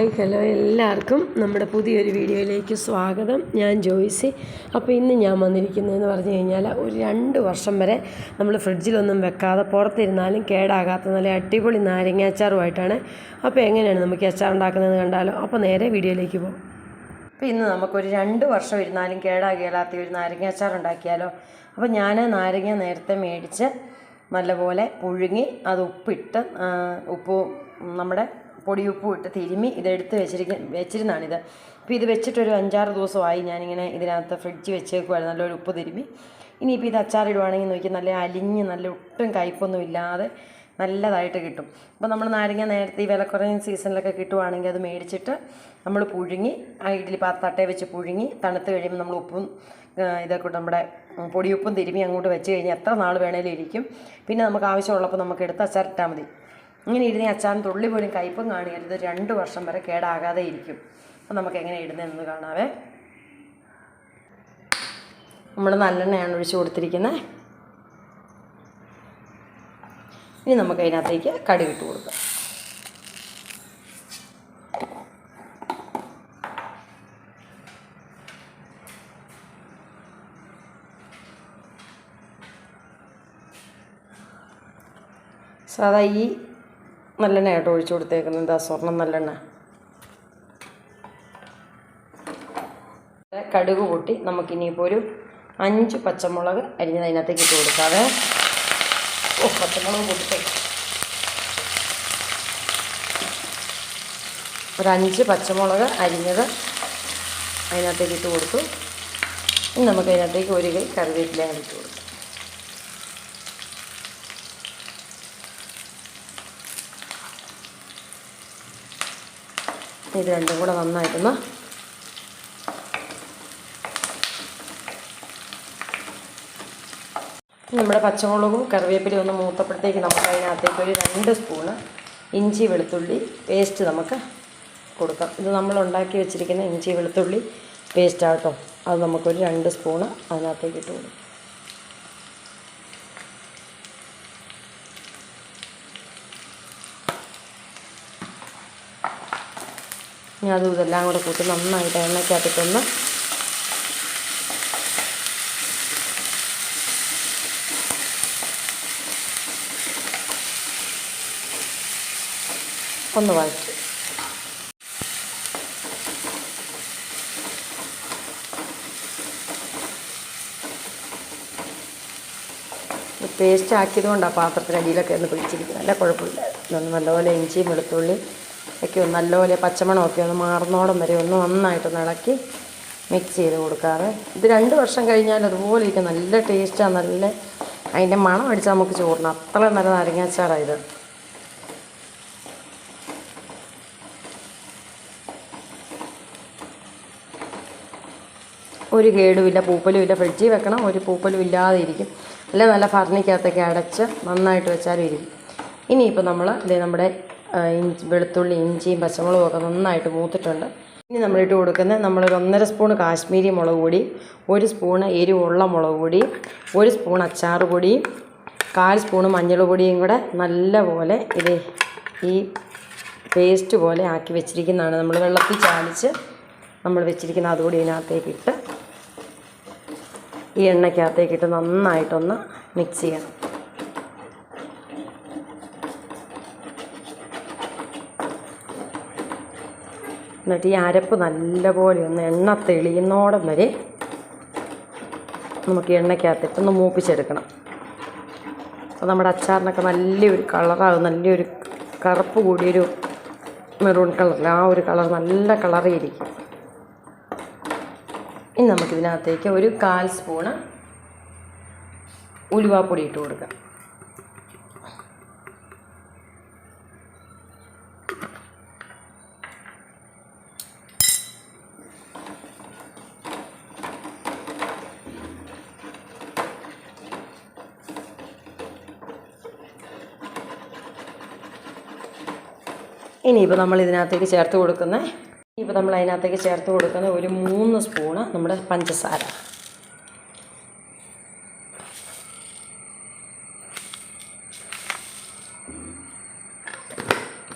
Hi hello എല്ലാവർക്കും നമ്മുടെ പുതിയൊരു വീഡിയോയിലേക്ക് സ്വാഗതം. ഞാൻ ജോയ്സി. അപ്പോൾ ഇന്ന് ഞാൻ വന്നിരിക്കുന്നതെന്ന് പറഞ്ഞു കഴിഞ്ഞാൽ ഒരു രണ്ട് വർഷം വരെ നമ്മൾ ഫ്രിഡ്ജിലൊന്നും വെക്കാതെ പുറത്തിരുന്നാലും കേടാകാത്ത നല്ല അടിപൊളി നാരങ്ങ അച്ചാറുമായിട്ടാണ്. അപ്പോൾ എങ്ങനെയാണ് നമുക്ക് അച്ചാർ ഉണ്ടാക്കുന്നതെന്ന് കണ്ടാലോ? അപ്പോൾ നേരെ വീഡിയോയിലേക്ക് പോകും. അപ്പോൾ ഇന്ന് നമുക്കൊരു രണ്ട് വർഷം ഇരുന്നാലും കേടാകിയാലാത്ത ഒരു നാരങ്ങ അച്ചാർ ഉണ്ടാക്കിയാലോ? അപ്പോൾ ഞാൻ നാരങ്ങ നേരത്തെ മേടിച്ച് നല്ലപോലെ പുഴുങ്ങി അത് ഉപ്പിട്ട് ഉപ്പ് നമ്മുടെ പൊടിയുപ്പും ഇട്ട് തിരുമ്മി ഇതെടുത്ത് വെച്ചിരിക്ക വെച്ചിരുന്നാണിത്. അപ്പോൾ ഇത് വെച്ചിട്ടൊരു അഞ്ചാറ് ദിവസമായി ഞാനിങ്ങനെ ഇതിനകത്ത് ഫ്രിഡ്ജ് വെച്ചേക്കുമായിരുന്നു നല്ലൊരു ഉപ്പ് തിരുമ്മി ഇനിയിപ്പോൾ ഇത് അച്ചാറിടുവാണെങ്കിൽ നോക്കി നല്ല അലിഞ്ഞ് നല്ല ഒട്ടും കയ്പൊന്നും ഇല്ലാതെ നല്ലതായിട്ട് കിട്ടും. അപ്പോൾ നമ്മൾ നാരങ്ങ നേരത്തെ ഈ വില കുറഞ്ഞ സീസണിലൊക്കെ കിട്ടുവാണെങ്കിൽ അത് മേടിച്ചിട്ട് നമ്മൾ പുഴുങ്ങി ആ ഇഡ്ഡലി പാ തട്ടേ വെച്ച് പുഴുങ്ങി തണുത്ത് കഴിയുമ്പോൾ നമ്മൾ ഉപ്പും ഇതൊക്കെ നമ്മുടെ പൊടിയുപ്പും തിരുമ്മി അങ്ങോട്ട് വെച്ച് കഴിഞ്ഞാൽ എത്ര നാൾ വേണേലും ഇരിക്കും. പിന്നെ നമുക്ക് ആവശ്യമുള്ളപ്പോൾ നമുക്ക് എടുത്ത് അച്ചാറിട്ടാൽ മതി. ഇങ്ങനെ ഇരുന്ന് അച്ചാൻ തുള്ളി പോലും കയ്പും കാണിക്കരുത്. രണ്ട് വർഷം വരെ കേടാകാതെ ഇരിക്കും. അപ്പം നമുക്ക് എങ്ങനെ ഇടുന്നതെന്ന് കാണാവേ. നമ്മൾ നല്ലെണ്ണയാണ് ഒഴിച്ച് കൊടുത്തിരിക്കുന്നത് ഇനി നമുക്ക് അതിനകത്തേക്ക് കടുകിട്ട് കൊടുക്കാം. സാധാ ഈ നല്ലെണ്ണ കേട്ടോ ഒഴിച്ചു കൊടുത്തേക്കുന്നത്. എന്താ സ്വർണം നല്ലെണ്ണ. കടുക് കൂട്ടി നമുക്കിനിയിപ്പോൾ ഒരു അഞ്ച് പച്ചമുളക് അരിഞ്ഞത് അതിനകത്തേക്ക് ഇട്ട് കൊടുക്കാതെ ഓ പച്ചമുളക് കൂട്ടിട്ട്. ഒരു അഞ്ച് പച്ചമുളക് അരിഞ്ഞത് അതിനകത്തേക്ക് ഇട്ട് കൊടുത്തു. ഇനി നമുക്ക് അതിനകത്തേക്ക് ഒരു കൈ കറിവേപ്പില ഇട്ട് കൊടുക്കാം. ഇത് രണ്ടും കൂടെ നന്നായിട്ടൊന്ന് നമ്മുടെ പച്ചമുളകും കറിവേപ്പിലയും ഒന്ന് മൂത്തപ്പോഴത്തേക്ക് നമുക്ക് അതിനകത്തേക്ക് ഒരു രണ്ട് സ്പൂണ് ഇഞ്ചി വെളുത്തുള്ളി പേസ്റ്റ് നമുക്ക് കൊടുക്കാം. ഇത് നമ്മൾ ഉണ്ടാക്കി വെച്ചിരിക്കുന്ന ഇഞ്ചി വെളുത്തുള്ളി പേസ്റ്റ് ആട്ടോ അത് നമുക്കൊരു രണ്ട് സ്പൂണ് അതിനകത്തേക്ക് ഇട്ട് കൊടുക്കും. ഇനി അതും ഇതെല്ലാം കൂടെ കൂട്ടി നന്നായിട്ട് എണ്ണയ്ക്കകത്തിട്ടൊന്ന് ഒന്ന് വഴറ്റി. പേസ്റ്റ് ആക്കിയത് കൊണ്ടാണ് പാത്രത്തിന് അടിയിലൊക്കെ ഒന്ന് പിടിച്ചിരിക്കുന്നത്. അല്ല കുഴപ്പമില്ല. നല്ലപോലെ ഇഞ്ചിയും വെളുത്തുള്ളി ഒക്കെ ഒന്ന് നല്ലപോലെ പച്ചമണമൊക്കെ ഒന്ന് മാറുന്നോടം വരെ ഒന്ന് നന്നായിട്ട് ഇളക്കി മിക്സ് ചെയ്ത് കൊടുക്കാറ്. ഇത് രണ്ട് വർഷം കഴിഞ്ഞാൽ അതുപോലെ ഇരിക്കും. നല്ല ടേസ്റ്റാണ് നല്ല അതിന്റെ മണം അടിച്ചാൽ നമുക്ക് ചോറിന്. അത്ര നല്ല നാരങ്ങാച്ചാറാണ് ഇത്. ഒരു കേടുമില്ല പൂപ്പലും ഇല്ല ഫ്രിഡ്ജിൽ വെക്കണം ഒരു പൂപ്പലും ഇല്ലാതെ ഇരിക്കും. അല്ല? നല്ല ഫർണിക്കകത്തൊക്കെ അടച്ച് നന്നായിട്ട് വെച്ചാലും ഇരിക്കും. ഇനിയിപ്പോൾ നമ്മൾ അല്ലെ നമ്മുടെ ഇഞ്ചി വെളുത്തുള്ളി ഇഞ്ചിയും പച്ചമുളകും ഒക്കെ നന്നായിട്ട് മൂത്തിട്ടുണ്ട്. ഇനി നമ്മളിട്ട് കൊടുക്കുന്നത് നമ്മളൊരു ഒന്നര സ്പൂൺ കാശ്മീരി മുളക് പൊടി ഒരു സ്പൂണ് എരിവുള്ള മുളക് പൊടി ഒരു സ്പൂൺ അച്ചാർ പൊടി കാൽ സ്പൂണ് മഞ്ഞൾ പൊടിയും കൂടെ നല്ലപോലെ ഇത് ഈ പേസ്റ്റ് പോലെ ആക്കി വെച്ചിരിക്കുന്നതാണ്. നമ്മൾ വെള്ളത്തിൽ ചാലിച്ച് നമ്മൾ വെച്ചിരിക്കുന്ന അതുകൂടി ഇതിനകത്തേക്ക് ഇട്ട് ഈ എണ്ണയ്ക്കകത്തേക്കിട്ട് നന്നായിട്ടൊന്ന് മിക്സ് ചെയ്യണം. എന്നിട്ട് ഈ അരപ്പ് നല്ലപോലെ ഒന്ന് എണ്ണ തെളിയുന്നോടം വരെ നമുക്ക് എണ്ണയ്ക്കകത്തിട്ടൊന്ന് മൂപ്പിച്ചെടുക്കണം. അപ്പോൾ നമ്മുടെ അച്ചാറിനൊക്കെ നല്ലൊരു കളറാകും നല്ലൊരു കറുപ്പ് കൂടിയൊരു മെറൂൺ കളറിൽ ആ ഒരു കളർ നല്ല കളറിയിരിക്കും ഇനി നമുക്കിതിനകത്തേക്ക് ഒരു കാൽ സ്പൂണ് ഉലുവാപ്പൊടി ഇട്ട് കൊടുക്കാം. ഇനിയിപ്പോൾ നമ്മൾ ഇതിനകത്തേക്ക് ചേർത്ത് കൊടുക്കുന്ന ഇപ്പോൾ നമ്മൾ അതിനകത്തേക്ക് ചേർത്ത് കൊടുക്കുന്ന ഒരു മൂന്ന് സ്പൂണ് നമ്മുടെ പഞ്ചസാര.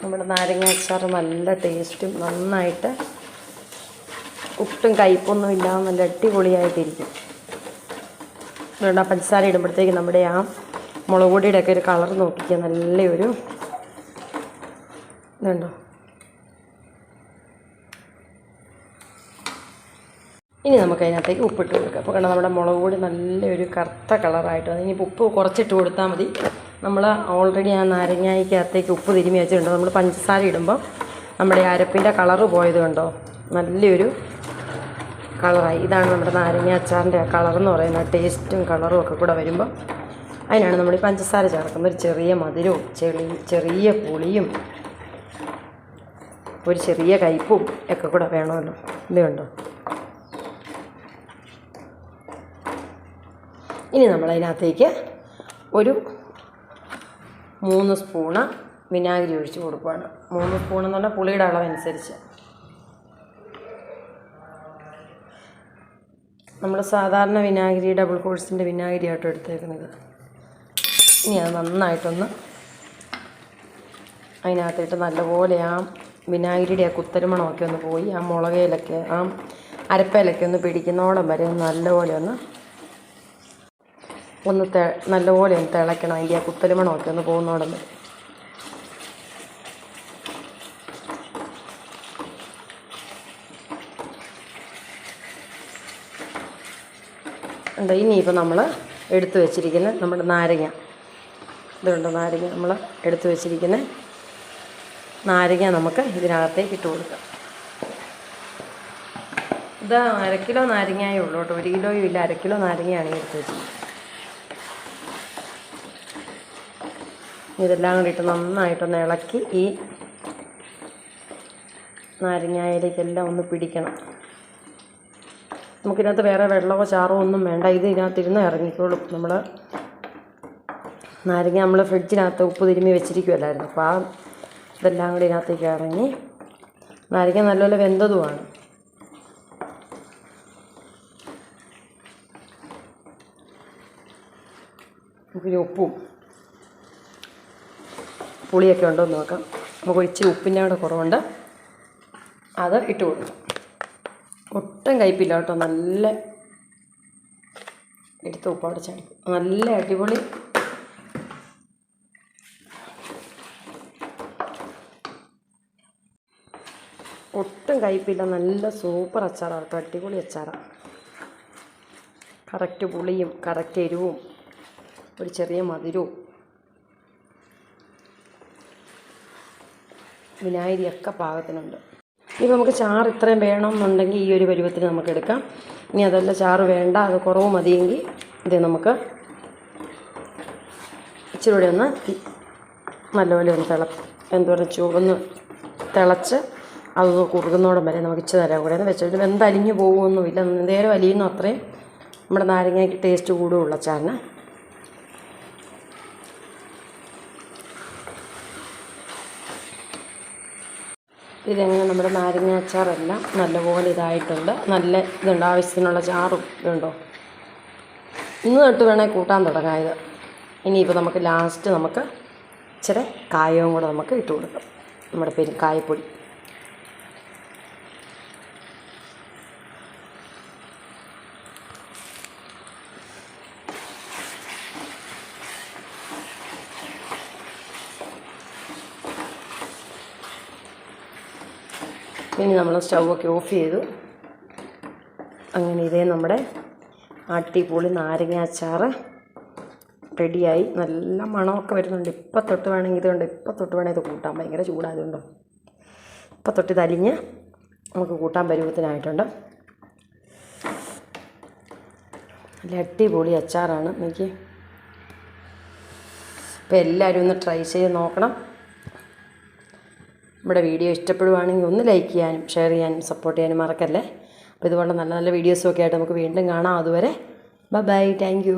നമ്മുടെ നാരങ്ങ അച്ചാർ നല്ല ടേസ്റ്റും നന്നായിട്ട് ഒട്ടും കയ്പൊന്നും ഇല്ലാതെ നല്ല അടിപൊളിയായിട്ടിരിക്കും. അതുകൊണ്ട് പഞ്ചസാര ഇടുമ്പോഴത്തേക്ക് നമ്മുടെ ആ മുളക് പൊടിയുടെയൊക്കെ ഒരു കളർ നോക്കിക്കുക നല്ലൊരു ഇതുണ്ടോ ഇനി നമുക്ക് അതിനകത്തേക്ക് ഉപ്പിട്ട് കൊടുക്കുക അപ്പോൾ കണ്ട നമ്മുടെ മുളക് പൊടി നല്ലൊരു കറുത്ത കളറായിട്ട് വന്നു. ഇനിയിപ്പോൾ ഉപ്പ് കുറച്ചിട്ട് കൊടുത്താൽ മതി. നമ്മൾ ഓൾറെഡി ആ നാരങ്ങായിക്കകത്തേക്ക് ഉപ്പ് തിരുമ്മി വെച്ചിട്ടുണ്ട്. നമ്മൾ പഞ്ചസാര ഇടുമ്പോൾ നമ്മുടെ അരപ്പിന്റെ കളറ് പോയത് കണ്ടോ? നല്ലൊരു കളറായി ഇതാണ് നമ്മുടെ നാരങ്ങ അച്ചാറിന്റെ കളർ എന്ന് പറയുന്നത് ടേസ്റ്റും കളറും ഒക്കെ കൂടെ വരുമ്പോൾ അതിനാണ് നമ്മൾ ഈ പഞ്ചസാര ചേർക്കുന്നത്. ഒരു ചെറിയ മധുരവും ചെളി ചെറിയ പുളിയും ഒരു ചെറിയ കയ്പും ഒക്കെ കൂടെ വേണമല്ലോ. ഇത് കണ്ടോ? ഇനി നമ്മളതിനകത്തേക്ക് ഒരു മൂന്ന് സ്പൂണ് വിനാഗിരി ഒഴിച്ച് കൊടുക്കുകയാണ് മൂന്ന് സ്പൂണെന്ന് പറഞ്ഞാൽ പുളിയുടെ അളവനുസരിച്ച്. നമ്മൾ സാധാരണ വിനാഗിരി ഡബിൾ കോഴ്സിന്റെ വിനാഗിരി ആട്ടോ എടുത്തേക്കുന്നത്. ഇനി അത് നന്നായിട്ടൊന്ന് അതിനകത്തിട്ട് നല്ലപോലെ ആ വിനാഗിരിയുടെ ആ കുത്തരുമണമൊക്കെ ഒന്ന് പോയി ആ മുളകയിലൊക്കെ ആ അരപ്പയിലൊക്കെ ഒന്ന് പിടിക്കുന്നോളം വരെ നല്ലപോലെ ഒന്ന് ഒന്ന് തെ നല്ലപോലെ ഒന്ന് തിളയ്ക്കണം അതിന്റെ ആ കുത്തരുമണമൊക്കെ ഒന്ന് പോകുന്നോടം വരെ. ഉണ്ട് ഇനിയിപ്പോൾ നമ്മൾ എടുത്തു വെച്ചിരിക്കുന്ന നമ്മുടെ നാരങ്ങ. ഇതുണ്ട് നാരങ്ങ? നമ്മൾ എടുത്തു വെച്ചിരിക്കുന്ന നാരങ്ങ നമുക്ക് ഇതിനകത്തേക്ക് ഇട്ട് കൊടുക്കാം. ഇത് അര കിലോ നാരങ്ങയേ ഉള്ളൂ കേട്ടോ. ഒരു കിലോയും ഇല്ല അര കിലോ നാരങ്ങയാണ് എടുത്ത് വെച്ചത്. ഇതെല്ലാം കൂടി ഇട്ട് നന്നായിട്ടൊന്ന് ഇളക്കി ഈ നാരങ്ങായിലേക്കെല്ലാം ഒന്ന് പിടിക്കണം. നമുക്കിതിനകത്ത് വേറെ വെള്ളമോ ചാറോ ഒന്നും വേണ്ട. ഇത് ഇതിനകത്തിരുന്ന് ഇറങ്ങിക്കോളും. നമ്മൾ നാരങ്ങ നമ്മൾ ഫ്രിഡ്ജിനകത്ത് ഉപ്പ് തിരുമ്മി വെച്ചിരിക്കുമല്ലായിരുന്നു അപ്പോൾ ആ ഇതെല്ലാം കൂടി ഇതിനകത്തേക്ക് ഇറങ്ങി നാരങ്ങ നല്ലപോലെ വെന്തതുമാണ്. പിന്നെ ഉപ്പും പുളിയൊക്കെ ഉണ്ടോ എന്ന് നോക്കാം. നമുക്ക് ഇച്ചിരി ഉപ്പിന്റെ കൂടെ കുറവുണ്ട്. അത് ഇട്ട് കൊടുക്കാം. ഒട്ടും കയ്പില്ല കേട്ടോ. നല്ല എടുത്ത് ഉപ്പ് അടച്ചാണ് നല്ല അടിപൊളി ഒട്ടും കയ്പില്ല നല്ല സൂപ്പർ അച്ചാറാണ് കേട്ടോ. അടിപൊളി അച്ചാറാണ് കറക്റ്റ് പുളിയും കറക്റ്റ് എരിവും ഒരു ചെറിയ മധുരവും. വിനാഗിരിയൊക്കെ പാകത്തിനുണ്ട്. ഇനി നമുക്ക് ചാറ് ഇത്രയും വേണമെന്നുണ്ടെങ്കിൽ ഈ ഒരു പരുവത്തിന് നമുക്ക് എടുക്കാം. ഇനി അതല്ല ചാറ് വേണ്ട അത് കുറവ് മതിയെങ്കിൽ ഇത് നമുക്ക് ഇച്ചിരി കൂടി ഒന്ന് നല്ലപോലെ ഒന്ന് തിള എന്താ പറയുക ചുവന്ന് തിളച്ച് അത് കുറുകുന്നോടം വരെ നമുക്ക് ഇച്ചിരി നേരം കൂടെ ഒന്ന് വെച്ചിട്ട് വെന്തലിഞ്ഞ് പോകുമൊന്നുമില്ല നേരം അലിയുന്നു അത്രയും നമ്മുടെ നാരങ്ങയ്ക്ക് ടേസ്റ്റ് കൂടുകയുള്ള ചാന ഇതെങ്ങനെ നമ്മുടെ നാരങ്ങ അച്ചാറെല്ലാം നല്ലപോലെ ഇതായിട്ടുണ്ട്. നല്ല ഇതുണ്ട്. ആവശ്യത്തിനുള്ള ചാറും ഇതുണ്ടോ? ഇന്ന് തൊട്ട് വേണേൽ കൂട്ടാൻ തുടങ്ങാം ഇനിയിപ്പോൾ നമുക്ക് ലാസ്റ്റ് നമുക്ക് ഇച്ചിരി കായവും കൂടെ നമുക്ക് ഇട്ട് കൊടുക്കാം. നമ്മുടെ പെരും കായപ്പൊടി ഇനി നമ്മൾ സ്റ്റൗവൊക്കെ ഓഫ് ചെയ്തു. അങ്ങനെ ഇതേ നമ്മുടെ അടിപൊളി നാരങ്ങ അച്ചാറ് റെഡിയായി. നല്ല മണമൊക്കെ വരുന്നുണ്ട്. ഇപ്പം തൊട്ട് വേണമെങ്കിൽ ഇത് കണ്ട്? ഇപ്പം തൊട്ട് വേണമെങ്കിൽ ഇത് കൂട്ടാൻ ഭയങ്കര ചൂടായതുകൊണ്ടോ? ഇപ്പം തൊട്ട് ഇത് അലിഞ്ഞ് നമുക്ക് കൂട്ടാൻ പരുവത്തിനായിട്ടുണ്ട്. നല്ല അടിപൊളി അച്ചാറാണ്. എനിക്ക് അപ്പോൾ എല്ലാവരും ഒന്ന് ട്രൈ ചെയ്ത് നോക്കണം. നമ്മുടെ വീഡിയോ ഇഷ്ടപ്പെടുവാണെങ്കിൽ ഒന്ന് ലൈക്ക് ചെയ്യാനും ഷെയർ ചെയ്യാനും സപ്പോർട്ട് ചെയ്യാനും മറക്കല്ലേ. അപ്പോൾ ഇതുപോലെ നല്ല നല്ല വീഡിയോസും ഒക്കെ ആയിട്ട് നമുക്ക് വീണ്ടും കാണാം. അതുവരെ ബൈ ബൈ. താങ്ക്